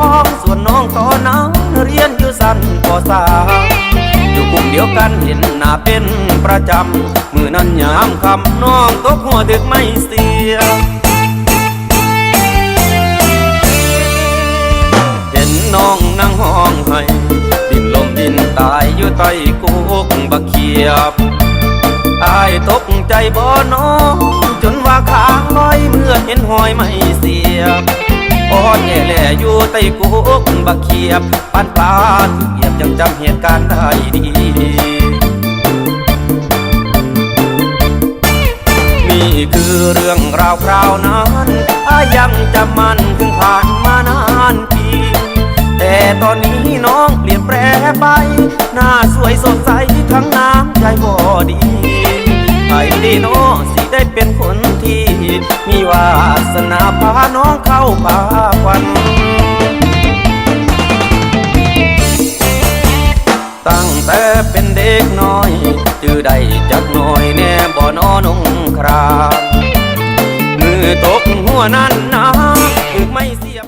องส่วนน้องตอนนั้นเรียนอยู่สันปอสาอยู่กลุ่มเดียวกันเห็นหน้าเป็นประจำ มือนั้นยามคำน้องตกหัวถึกไม่เสีย เห็นน้องนั่งห้องให้ ดินลมดินตายอยู่ใต้กุกบักเขียบอายตกใจบ่น้อง จนว่าขางลอยเมื่อเห็นหอยไม่เสียบ อ่อนแย่แหล่อยู่ใต้กุกบักเขียบปานปลาถูกเหยียบจังจำเหตุการณ์ได้ดีนี่คือเรื่องราวคราวนั้นอายังจำมันถึงผ่านมานานปีแต่ตอนนี้น้องเปลี่ยนแปลไป หน้าสวยสดใสทั้งน้ำใจบ่ดีไอ้ดีน้องสิได้เป็นคนที่ มีวาสนาพาน้องเข้าป่ ได้จักหน่อยแน่บ่นอนงครามมือตกหัวนั้นนะถึกไม่เสีย